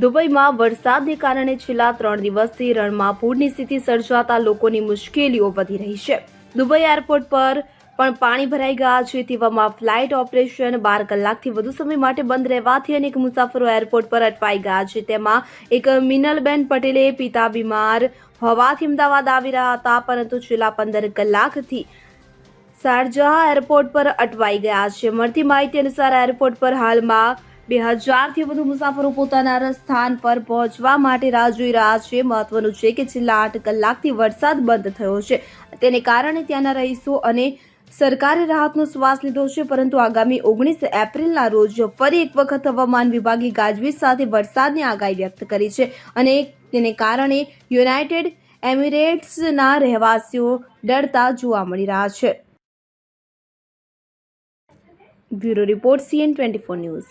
દુબઈમાં વરસાદને કારણે છેલ્લા ત્રણ દિવસથી રણમાં પૂરની સ્થિતિ સર્જાતા લોકોની મુશ્કેલીઓ વધી રહી છે. દુબઈ એરપોર્ટ પર પણ પાણી ભરાઈ ગયા છે તેવામાં ફ્લાઇટ ઓપરેશન બાર કલાકથી વધુ સમય માટે બંધ રહેવાથી અનેક મુસાફરો એરપોર્ટ પર અટવાઈ ગયા છે. તેમાં એક મિનલબેન પટેલે પિતા બીમાર હોવાથી અમદાવાદ આવી રહ્યા હતા, પરંતુ છેલ્લા પંદર કલાકથી શારજાહ એરપોર્ટ પર અટવાઈ ગયા છે. મળતી માહિતી અનુસાર એરપોર્ટ પર હાલમાં બે હજારથી વધુ મુસાફરો પોતાના સ્થાન પર પહોંચવા માટે રાહ જોઈ રહ્યા છે. મહત્વનું છે કે છેલ્લા આઠ કલાકથી વરસાદ બંધ થયો છે. તેને કારણે ત્યાંના રહીશો અને સરકારે રાહતનો શ્વાસ લીધો છે, પરંતુ આગામી ઓગણીસ એપ્રિલના રોજ ફરી એક વખત હવામાન વિભાગે ગાજવીજ સાથે વરસાદની આગાહી વ્યક્ત કરી છે અને તેને કારણે યુનાઇટેડ એમિરેટ્સના રહેવાસીઓ ડરતા જોવા મળી રહ્યા છે. Bureau report CN twenty four news.